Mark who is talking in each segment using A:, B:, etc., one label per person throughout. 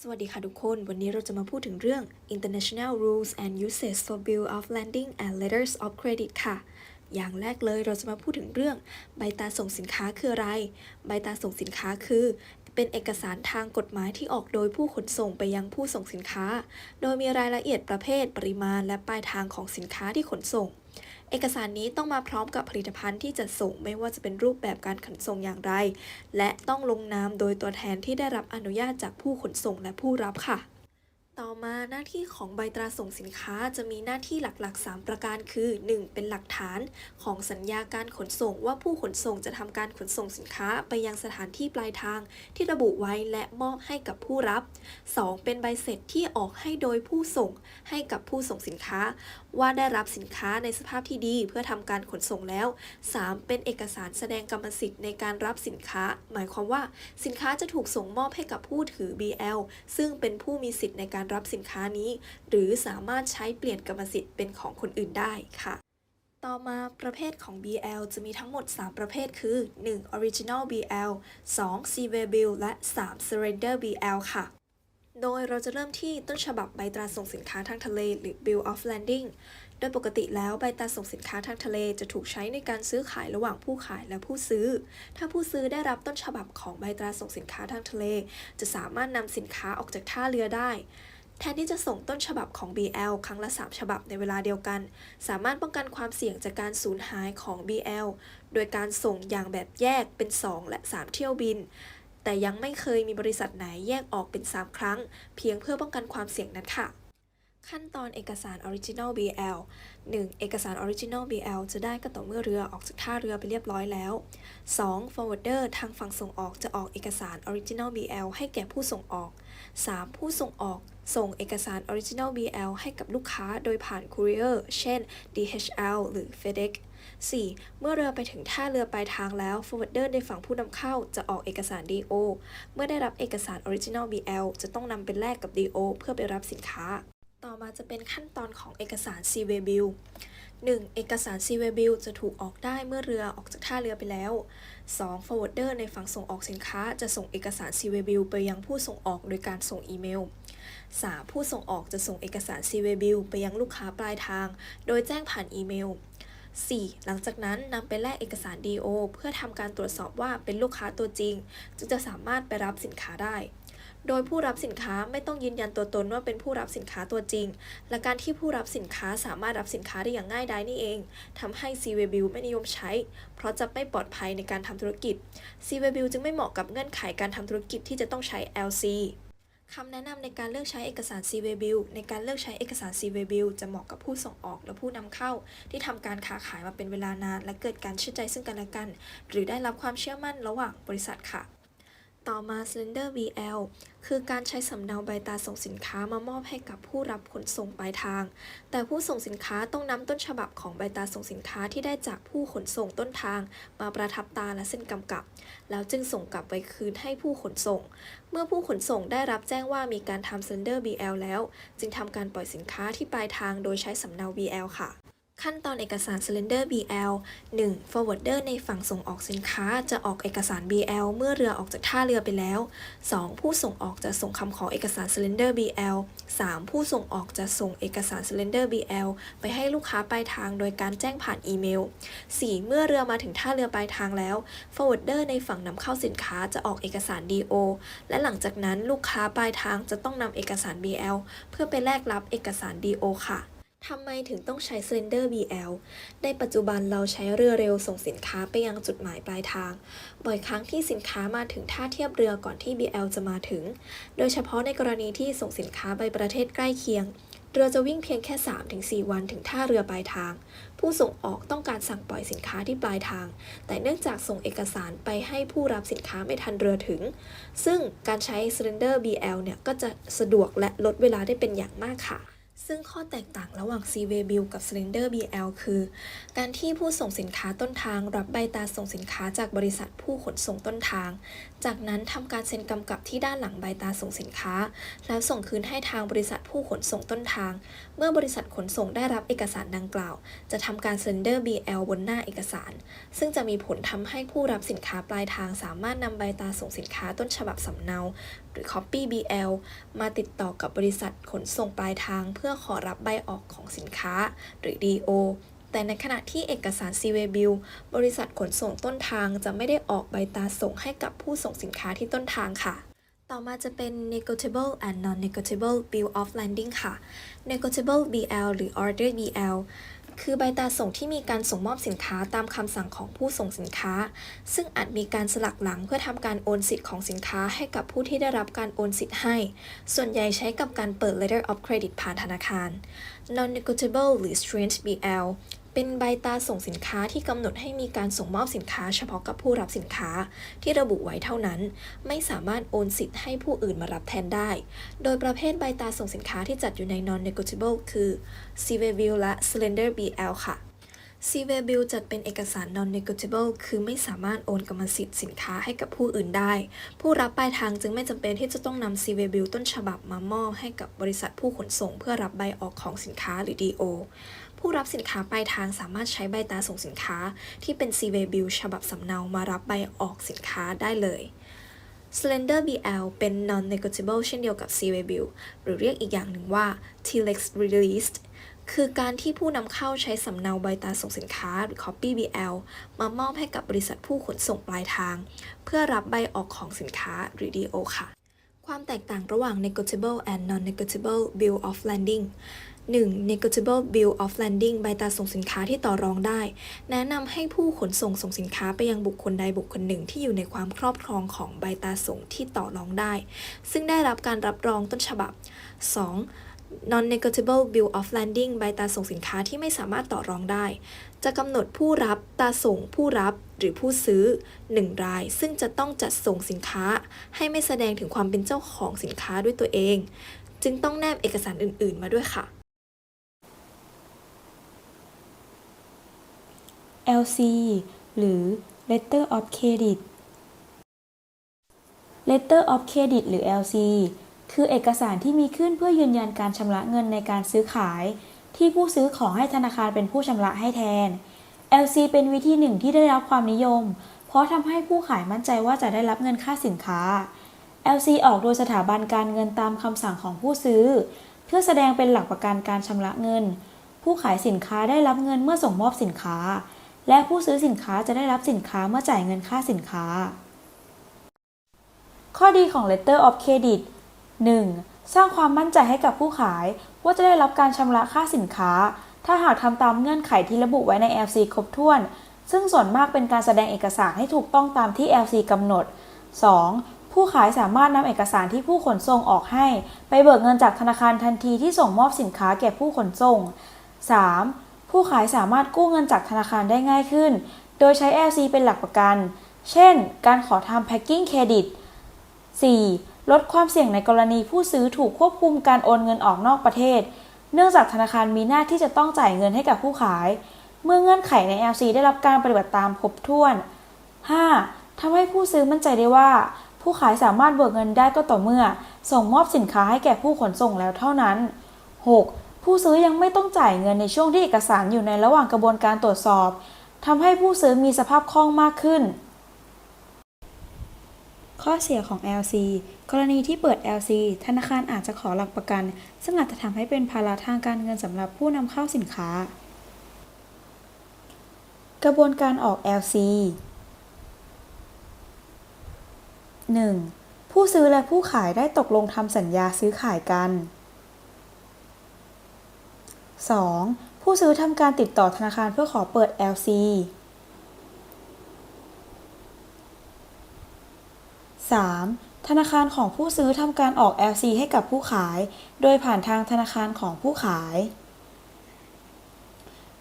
A: สวัสดีค่ะทุกคน วันนี้เราจะมาพูดถึงเรื่อง International Rules and Uses for Bill of Landing and Letters of Credit ค่ะ อย่างแรกเลยเราจะมาพูดถึงเรื่องใบตาส่งสินค้าคืออะไร ใบตาส่งสินค้าคือ เป็นเอกสารทางกฎหมายที่ออกโดยผู้ขนส่งไปยังผู้ส่งสินค้า โดยมีรายละเอียดประเภท ปริมาณ และปลายทางของสินค้าที่ขนส่ง เอกสารนี้ต้องมาพร้อมกับผลิตภัณฑ์ที่จะส่งไม่ว่าจะเป็นรูปแบบการขนส่งอย่างไร และต้องลงนามโดยตัวแทนที่ได้รับอนุญาตจากผู้ขนส่งและผู้รับค่ะ ต่อมาหน้าที่ของใบตราส่งสินค้าจะมีหน้าที่หลักๆ 3 ประการคือ 1. เป็นหลักฐานของสัญญาการขนส่ง ว่าผู้ขนส่งจะทำการขนส่งสินค้าไปยังสถานที่ปลายทางที่ระบุไว้และมอบให้กับผู้รับ 2. เป็นใบเสร็จที่ออกให้โดยผู้ส่งให้กับผู้ส่งสินค้า ว่าได้รับสินค้าในสภาพที่ดีเพื่อทำการขนส่งแล้ว 3. เป็นเอกสารแสดงกรรมสิทธิ์ในการรับสินค้า หมายความว่า สินค้าจะถูกส่งมอบให้กับผู้ถือ BL ซึ่งเป็นผู้มีสิทธิ์ในการรับสินค้านี้ หรือสามารถใช้เปลี่ยนกรรมสิทธิ์เป็นของคนอื่นได้ค่ะต่อมาประเภทของ BL จะมีทั้งหมด 3 ประเภทคือ 1. Original BL 2. cebel และ 3. Surrender BL ค่ะ โดยเราจะเริ่มที่ต้นฉบับใบตราส่งสินค้าทางทะเล หรือ Bill of Landing โดยปกติแล้วใบตราส่งสินค้าทางทะเลจะถูกใช้ในการซื้อขายระหว่างผู้ขายและผู้ซื้อ ถ้าผู้ซื้อได้รับต้นฉบับของใบตราส่งสินค้าทางทะเล จะสามารถนำสินค้าออกจากท่าเรือได้ แทนที่จะส่งต้นฉบับของ BL ครั้งละ 3 ฉบับในเวลาเดียวกัน สามารถป้องกันความเสี่ยงจากการสูญหายของ BL โดยการส่งอย่างแบบแยกเป็น 2 และ 3 เที่ยวบิน แต่ยังไม่เคยมีบริษัทไหนแยกออกเป็น 3 ครั้ง เพียงเพื่อป้องกันความเสี่ยงนั้นค่ะ ขั้นตอนเอกสาร Original BL 1. เอกสาร Original BL จะได้ก็ต่อเมื่อเรือออกจากท่าเรือไปเรียบร้อยแล้ว 2. Forwarder ทางฝั่งส่งออกจะออกเอกสาร Original BL ให้แก่ผู้ส่งออก 3. ผู้ส่งออก ส่งเอกสาร Original BL ให้กับลูกค้าโดยผ่าน Courier เช่น DHL หรือ FedEx 4. เมื่อเรือไปถึงท่าเรือปลายทางแล้ว Forwarder ในฝั่งผู้นำเข้าจะออกเอกสาร DO เมื่อได้รับเอกสาร Original BL จะต้องนำไปแลกกับ DO เพื่อไปรับสินค้า มาจะเป็นขั้นตอนของเอกสาร Seaway Bill 1. เอกสาร Seaway Bill จะถูกออกได้เมื่อเรือออกจากท่าเรือไปแล้ว 2. Forwarder ในฝั่งส่งออกสินค้าจะส่งเอกสาร Seaway Bill ไปยังผู้ส่งออกโดยการส่งอีเมล 3. ผู้ส่งออกจะส่งเอกสาร Seaway Bill ไปยังลูกค้าปลายทาง โดยแจ้งผ่านอีเมล 4. หลังจากนั้นนำไปแลกเอกสาร DO เพื่อทำการตรวจสอบว่าเป็นลูกค้าตัวจริง จึงจะสามารถไปรับสินค้าได้ โดยผู้รับสินค้าไม่ต้องยืนยันตัวตนว่าเป็นผู้รับสินค้าตัวจริง และการที่ผู้รับสินค้าสามารถรับสินค้าได้อย่างง่ายดายนี่เองทำให้ c w b i l ไม่นิยมใช้ เพราะจะไม่ปลอดภัยในการทำธุรกิจ c w b i l จึงไม่เหมาะกับเงื่อนไขการทำธุรกิจที่จะต้องใช้ LC คำแนะนำในการเลือกใช้เอกสาร c w b i l ในการเลือกใช้เอกสาร c w b i l จะเหมาะกับผู้ส่งออกและผู้นำเข้า ที่ทำการค้าขายมาเป็นเวลานาน และเกิดการเชื่อใจซึ่งกันและกัน หรือได้รับความเชื่อมั่นระหว่างบริษัทค่ะ ต่อมา Slender BL คือการใช้สำเนาใบตาส่งสินค้ามามอบให้กับผู้รับขนส่งปลายทาง แต่ผู้ส่งสินค้าต้องนำต้นฉบับของใบตาส่งสินค้าที่ได้จากผู้ขนส่งต้นทาง มาประทับตาและเซ็นกำกับ แล้วจึงส่งกลับไปคืนให้ผู้ขนส่ง เมื่อผู้ขนส่งได้รับแจ้งว่ามีการทำ Slender BL แล้ว จึงทำการปล่อยสินค้าที่ปลายทางโดยใช้สำเนา BL ค่ะ ขั้นตอนเอกสาร Slender BL 1. Forwarder ในฝั่งส่งออกสินค้าจะออกเอกสาร BL เมื่อเรือออกจากท่าเรือไปแล้ว 2. ผู้ส่งออกจะส่งคำขอเอกสาร Slender BL 3. ผู้ส่งออกจะส่งเอกสาร Slender BL ไปให้ลูกค้าปลายทางโดยการแจ้งผ่านอีเมล 4. เมื่อเรือมาถึงท่าเรือปลายทางแล้ว Forwarder ในฝั่งนำเข้าสินค้าจะออกเอกสาร DO และหลังจากนั้นลูกค้าปลายทางจะต้องนำเอกสาร BL เพื่อไปแลกรับเอกสาร DO ค่ะ ทำไมถึงต้องใช้ Slender BL ในปัจจุบันเราใช้เรือเร็วส่งสินค้าไปยังจุดหมายปลายทาง บ่อยครั้งที่สินค้ามาถึงท่าเทียบเรือก่อนที่ BL จะมาถึง โดยเฉพาะในกรณีที่ส่งสินค้าไปประเทศใกล้เคียง เรือจะวิ่งเพียงแค่ 3-4 วันถึงท่าเรือปลายทาง ผู้ส่งออกต้องการสั่งปล่อยสินค้าที่ปลายทาง แต่เนื่องจากส่งเอกสารไปให้ผู้รับสินค้าไม่ทันเรือถึง ซึ่งการใช้ Slender BL เนี่ยก็จะสะดวกและลดเวลาได้เป็นอย่างมากค่ะ ซึ่งข้อแตกต่างระหว่าง Seaway Bill กับ Slender BL คือ การที่ผู้ส่งสินค้าต้นทาง รับใบตาส่งสินค้าจากบริษัทผู้ขนส่งต้นทาง จากนั้นทำการเซ็นกำกับที่ด้านหลังใบตาส่งสินค้า แล้วส่งคืนให้ทางบริษัทผู้ขนส่งต้นทาง เมื่อบริษัทขนส่งได้รับเอกสารดังกล่าว จะทำการ sender BL บนหน้าเอกสาร ซึ่งจะมีผลทำให้ผู้รับสินค้าปลายทางสามารถนำใบตาส่งสินค้าต้นฉบับสำเนา หรือ copy BL มาติดต่อกับบริษัทขนส่งปลายทางเพื่อขอรับใบออกของสินค้า หรือ DO แต่ในขณะที่เอกสาร c w Bill บริษัทขนส่งต้นทางจะไม่ได้ออกใบตาส่งให้กับผู้ส่งสินค้าที่ต้นทางค่ะ ต่อมาจะเป็น negotiable and non-negotiable bill of landing ค่ะ negotiable BL หรือ order BL คือใบตาส่งที่มีการส่งมอบสินค้าตามคำสั่งของผู้ส่งสินค้า ซึ่งอาจมีการสลักหลังเพื่อทำการโอนสิทธิ์ของสินค้าให้กับผู้ที่ได้รับการโอนสิทธิ์ให้ ส่วนใหญ่ใช้กับการเปิด letter of credit ผ่านธนาคาร non-negotiable หรือ strange BL เป็นใบตาส่งสินค้าที่กำหนดให้มีการส่งมอบสินค้าเฉพาะกับผู้รับสินค้าที่ระบุไว้เท่านั้น ไม่สามารถโอนสิทธิ์ให้ผู้อื่นมารับแทนได้ โดยประเภทใบตาส่งสินค้าที่จัดอยู่ใน non-negotiable คือ c v Bill และ Slender BL ค่ะ c v b i l จัดเป็นเอกสาร non-negotiable คือไม่สามารถโอนกรรมสิทธิ์สินค้าให้กับผู้อื่นได้ ผู้รับปลายทางจึงไม่จำเป็นที่จะต้องนำ c v b i l ต้นฉบับมามอบให้กับบริษัทผู้ขนส่ง เพื่อรับใบออกของสินค้าหรือ DO ผู้รับสินค้าปลายทางสามารถใช้ใบตาส่งสินค้า ที่เป็น c v Bill ฉบับสำเนามารับใบออกสินค้าได้เลย Slender BL เป็น non-negotiable เช่นเดียวกับ c v Bill หรือเรียกอีกอย่างหนึ่งว่า Telex Released คือการที่ผู้นำเข้าใช้สำเนาใบตาส่งสินค้าหรือ Copy BL มามอบให้กับบริษัทผู้ขนส่งปลายทาง เพื่อรับใบออกของสินค้าหรือ DO ค่ะ ความแตกต่างระหว่าง negotiable and non-negotiable bill of landing 1. negotiable bill of landing ใบตาส่งสินค้าที่ต่อรองได้ แนะนำให้ผู้ขนส่งส่งสินค้าไปยังบุคคลใดบุคคลหนึ่งที่อยู่ในความครอบครองของใบตาส่งที่ต่อรองได้ ซึ่งได้รับการรับรองต้นฉบับ 2. non-negotiable bill of landing ใบตาส่งสินค้าที่ไม่สามารถต่อรองได้ จะกำหนดผู้รับตาส่งผู้รับหรือผู้ซื้อ 1 ราย ซึ่งจะต้องจัดส่งสินค้า ให้ไม่แสดงถึงความเป็นเจ้าของสินค้าด้วยตัวเอง จึงต้องแนบเอกสารอื่น ๆ มาด้วยค่ะ
B: LC หรือ Letter of Credit Letter of Credit หรือ LC คือเอกสารที่มีขึ้นเพื่อยืนยันการชำระเงินในการซื้อขาย ที่ผู้ซื้อขอให้ธนาคารเป็นผู้ชำระให้แทน LC เป็นวิธีหนึ่งที่ได้รับความนิยม เพราะทำให้ผู้ขายมั่นใจว่าจะได้รับเงินค่าสินค้า LC ออกโดยสถาบันการเงินตามคำสั่งของผู้ซื้อ เพื่อแสดงเป็นหลักประกันการชำระเงิน ผู้ขายสินค้าได้รับเงินเมื่อส่งมอบสินค้า และผู้ซื้อสินค้าจะได้รับสินค้าเมื่อจ่ายเงินค่าสินค้า ข้อดีของ Letter of Credit 1. สร้างความมั่นใจให้กับผู้ขายว่าจะได้รับการชำระค่าสินค้า ถ้าหากทำตามเงื่อนไขที่ระบุไว้ใน LC ครบถ้วน ซึ่งส่วนมากเป็นการแสดงเอกสารให้ถูกต้องตามที่ LC กำหนด 2. ผู้ขายสามารถนำเอกสารที่ผู้ขนส่งออกให้ ไปเบิกเงินจากธนาคารทันทีที่ส่งมอบสินค้าแก่ผู้ขนส่ง 3. ผู้ขายสามารถกู้เงินจากธนาคารได้ง่ายขึ้น โดยใช้ LC เป็นหลักประกัน เช่น การขอทำ packing credit 4. ลดความเสี่ยงในกรณีผู้ซื้อถูกควบคุมการโอนเงินออกนอกประเทศ เนื่องจากธนาคารมีหน้าที่จะต้องจ่ายเงินให้กับผู้ขาย เมื่อเงื่อนไขใน LC ได้รับการปฏิบัติตามครบถ้วน 5. ทำให้ผู้ซื้อมั่นใจได้ว่า ผู้ขายสามารถเบิกเงินได้ก็ต่อเมื่อ ส่งมอบสินค้าให้แก่ผู้ขนส่งแล้วเท่านั้น 6. ผู้ซื้อยังไม่ต้องจ่ายเงินในช่วงที่เอกสารอยู่ในระหว่างกระบวนการตรวจสอบทำให้ผู้ซื้อมีสภาพคล่องมากขึ้น ข้อเสียของ LC กรณีที่เปิด LC ธนาคารอาจจะขอหลักประกัน ซึ่งอาจจะทำให้เป็นภาระทางการเงินสำหรับผู้นำเข้าสินค้า กระบวนการออก LC 1. ผู้ซื้อและผู้ขายได้ตกลงทำสัญญาซื้อขายกัน 2. ผู้ซื้อทำการติดต่อธนาคารเพื่อขอเปิด LC 3. ธนาคารของผู้ซื้อทำการออก LC ให้กับผู้ขาย โดยผ่านทางธนาคารของผู้ขาย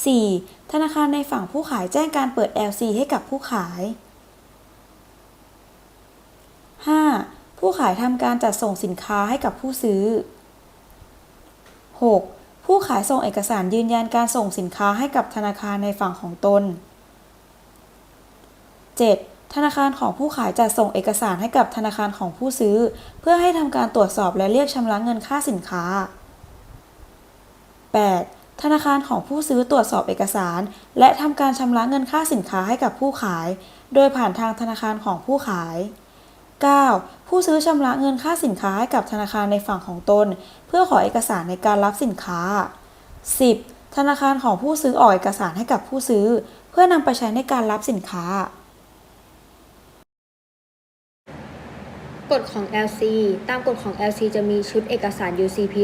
B: 4. ธนาคารในฝั่งผู้ขายแจ้งการเปิด LC ให้กับผู้ขาย 5. ผู้ขายทำการจัดส่งสินค้าให้กับผู้ซื้อ 6. ผู้ขายส่งเอกสารยืนยันการส่งสินค้าให้กับธนาคารในฝั่งของตน 7. ธนาคารของผู้ขายจะส่งเอกสารให้กับธนาคารของผู้ซื้อ เพื่อให้ทำการตรวจสอบและเรียกชำระเงินค่าสินค้า 8. ธนาคารของผู้ซื้อตรวจสอบเอกสาร และทำการชำระเงินค่าสินค้าให้กับผู้ขาย โดยผ่านทางธนาคารของผู้ขาย 9. ผู้ซื้อชำระเงินค่าสินค้าให้กับธนาคารในฝั่งของตน เพื่อขอเอกสารในการรับสินค้า 10. ธนาคารของผู้ซื้อออกเอกสารให้กับผู้ซื้อ เพื่อนำไปใช้ในการรับสินค้า
C: กฎของ LC ตามกฎของ LC จะมีชุดเอกสาร UCP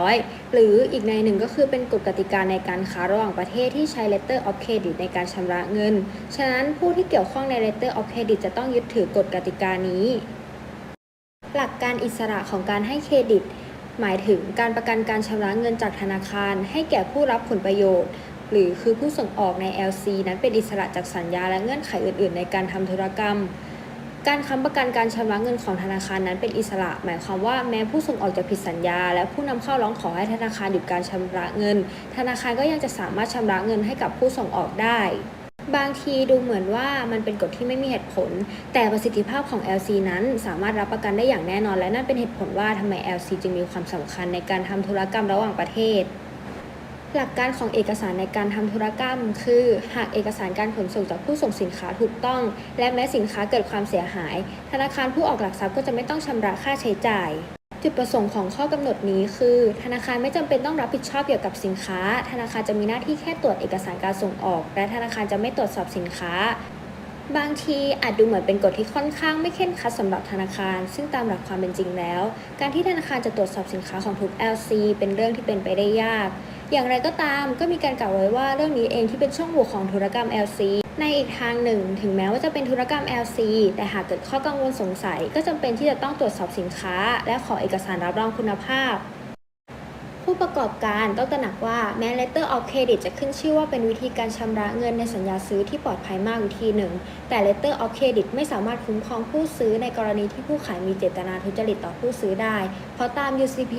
C: 600 หรืออีกในหนึ่งก็คือเป็นกฎกติกาในการค้าระหว่างประเทศที่ใช้ Letter of Credit ในการชำระเงิน ฉะนั้นผู้ที่เกี่ยวข้องใน Letter of Credit จะต้องยึดถือกฎกติกานี้ หลักการอิสระของการให้เครดิต หมายถึงการประกันการชำระเงินจากธนาคาร ให้แก่ผู้รับผลประโยชน์หรือคือผู้ส่งออกใน LC นั้นเป็นอิสระจากสัญญาและเงื่อนไขอื่น ๆ ในการทำธุรกรรม การค้ำประกันการชำระเงินของธนาคารนั้นเป็นอิสระ หมายความว่าแม้ผู้ส่งออกจะผิดสัญญา และผู้นำเข้าร้องขอให้ธนาคารหยุดการชำระเงิน ธนาคารก็ยังจะสามารถชำระเงินให้กับผู้ส่งออกได้ บางทีดูเหมือนว่ามันเป็นกฎที่ไม่มีเหตุผล แต่ประสิทธิภาพของ LC นั้นสามารถรับประกันได้อย่างแน่นอน และนั่นเป็นเหตุผลว่าทำไม LC จึงมีความสำคัญในการทำธุรกรรมระหว่างประเทศ หลักการของเอกสารในการทำธุรกรรม คือ หากเอกสารการขนส่งจากผู้ส่งสินค้าถูกต้อง และแม้สินค้าเกิดความเสียหาย ธนาคารผู้ออกหลักทรัพย์ก็จะไม่ต้องชำระค่าใช้จ่าย จุดประสงค์ของข้อกำหนดนี้คือ ธนาคารไม่จำเป็นต้องรับผิดชอบเกี่ยวกับสินค้า ธนาคารจะมีหน้าที่แค่ตรวจเอกสารการส่งออก และธนาคารจะไม่ตรวจสอบสินค้า บางทีอาจดูเหมือนเป็นกฎที่ค่อนข้างไม่เข้มขัดสำหรับธนาคาร ซึ่งตามหลักความเป็นจริงแล้ว การที่ธนาคารจะตรวจสอบสินค้าของทุก LC เป็นเรื่องที่เป็นไปได้ยาก อย่างไรก็ตามก็มีการกล่าวไว้ว่าเรื่องนี้เองที่เป็นช่องโหว่ของธุรกรรม LC ในอีกทางหนึ่ง ถึงแม้ว่าจะเป็นธุรกรรม LC แต่หากเกิดข้อกังวลสงสัย ก็จำเป็นที่จะต้องตรวจสอบสินค้า และขอเอกสารรับรองคุณภาพ ประกอบการต้องตระหนักว่าแม้ Letter of Credit จะขึ้นชื่อว่าเป็นวิธีการชำระเงินในสัญญาซื้อที่ปลอดภัยมากวิธีหนึ่ง แต่ Letter of Credit ไม่สามารถคุ้มครองผู้ซื้อในกรณีที่ผู้ขายมีเจตนาทุจริตต่อผู้ซื้อได้ เพราะตาม UCP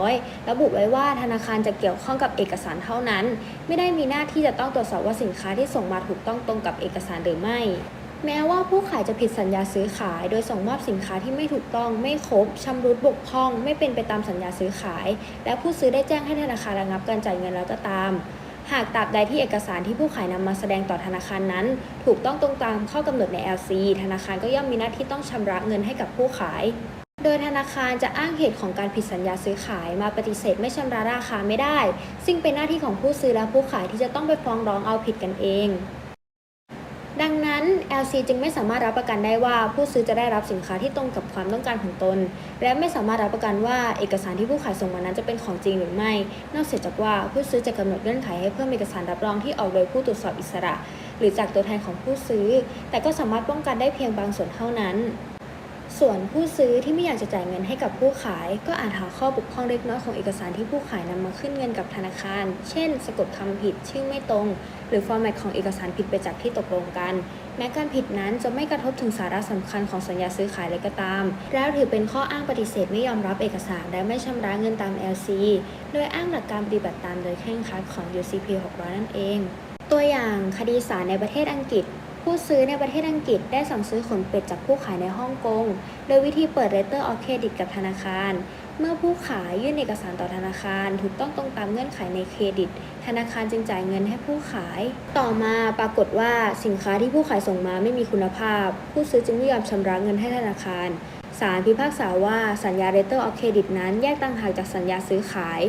C: 600 ระบุไว้ว่าธนาคารจะเกี่ยวข้องกับเอกสารเท่านั้น ไม่ได้มีหน้าที่จะต้องตรวจสอบว่าสินค้าที่ส่งมาถูกต้องตรงกับเอกสารหรือไม่ แม้ว่าผู้ขายจะผิดสัญญาซื้อขาย โดยส่งมอบสินค้าที่ไม่ถูกต้อง ไม่ครบชำรุดบกพร่อง ไม่เป็นไปตามสัญญาซื้อขาย และผู้ซื้อได้แจ้งให้ธนาคารระงับการจ่ายเงินแล้วก็ตาม หากตราบใดที่เอกสารที่ผู้ขายนำมาแสดงต่อธนาคารนั้น ถูกต้องตรงตามข้อกำหนดใน LC ธนาคารก็ย่อมมีหน้าที่ต้องชำระเงินให้กับผู้ขาย โดยธนาคารจะอ้างเหตุของการผิดสัญญาซื้อขายมาปฏิเสธไม่ชำระราคาไม่ได้ ซึ่งเป็นหน้าที่ของผู้ซื้อและผู้ขายที่จะต้องไปฟ้องร้องเอาผิดกันเอง ดังนั้น LC จึงไม่สามารถรับประกันได้ว่าผู้ซื้อจะได้รับสินค้าที่ตรงกับความต้องการของตน และไม่สามารถรับประกันว่าเอกสารที่ผู้ขายส่งมานั้นจะเป็นของจริงหรือไม่ นอกเสียจากว่าผู้ซื้อจะกำหนดเงื่อนไขให้เพิ่มเอกสารรับรองที่ออกโดยผู้ตรวจสอบอิสระ หรือจากตัวแทนของผู้ซื้อ แต่ก็สามารถป้องกันได้เพียงบางส่วนเท่านั้น ส่วนผู้ซื้อที่ไม่อยากจะจ่ายเงินให้กับผู้ขาย ก็อาจหาข้อบกพร่องเล็กน้อยของเอกสารที่ผู้ขายนำมาขึ้นเงินกับธนาคาร เช่น สะกดคำผิด ชื่อไม่ตรง หรือฟอร์แมตของเอกสารผิดไปจากที่ตกลงกัน แม้การผิดนั้นจะไม่กระทบถึงสาระสำคัญของสัญญาซื้อขายเลยก็ตาม แล้วถือเป็นข้ออ้างปฏิเสธไม่ยอมรับเอกสารและไม่ชำระเงินตาม LC โดยอ้างหลักการปฏิบัติตามโดยเคร่งครัดของ UCP 600 นั่นเอง ตัวอย่างคดีศาลในประเทศอังกฤษ ผู้ซื้อในประเทศอังกฤษได้สั่งซื้อขนเป็ดจากผู้ขายในฮ่องกง โดยวิธีเปิด Letter of Credit กับธนาคาร เมื่อผู้ขายยื่นเอกสารต่อธนาคารถูกต้องตรงตามเงื่อนไขในเครดิต ธนาคารจึงจ่ายเงินให้ผู้ขาย ต่อมาปรากฏว่าสินค้าที่ผู้ขายส่งมาไม่มีคุณภาพ ผู้ซื้อจึงไม่ยอมชำระเงินให้ธนาคารศาลพิพากษาว่าสัญญา Letter of Credit นั้นแยกต่างหากจากสัญญาซื้อขาย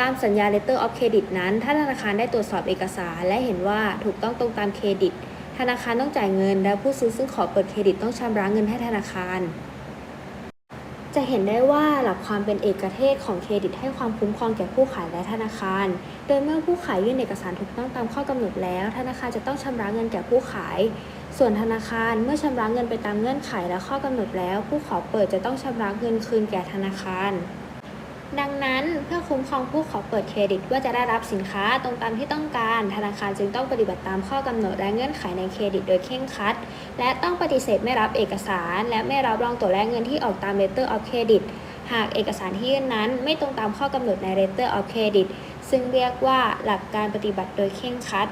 C: ตามสัญญา Letter of Credit นั้น ถ้าธนาคารได้ตรวจสอบเอกสารและเห็นว่าถูกต้องตรงตามเครดิต นาคารต้องจ่ายเงิน และผู้ซื้อซึ่งขอเปิดเครดิตต้องชำระเงินให้ธนาคาร จะเห็นได้ว่าหลักความเป็นเอกเทศของเครดิตให้ความคุ้มครองแก่ผู้ขายและธนาคาร โดยเมื่อผู้ขายยื่นเอกสารถูกต้องตามข้อกำหนดแล้ว ธนาคารจะต้องชำระเงินแก่ผู้ขาย ส่วนธนาคารเมื่อชำระเงินไปตามเงื่อนไขและข้อกำหนดแล้ว ผู้ขอเปิดจะต้องชำระเงินคืนแก่ธนาคาร ดังนั้นเพื่อคุ้มครองผู้ขอเปิดเครดิตว่าจะได้รับสินค้าตรงตามที่ต้องการ ธนาคารจึงต้องปฏิบัติตามข้อกำหนดและเงื่อนไขในเครดิตโดยเคร่งครัด และต้องปฏิเสธไม่รับเอกสาร และไม่รับรองตัวแลกเงินที่ออกตาม Letter of Credit หากเอกสารที่ยื่นนั้นไม่ตรงตามข้อกำหนดใน Letter of Credit ซึ่งเรียกว่าหลักการปฏิบัติโดยเคร่งครัด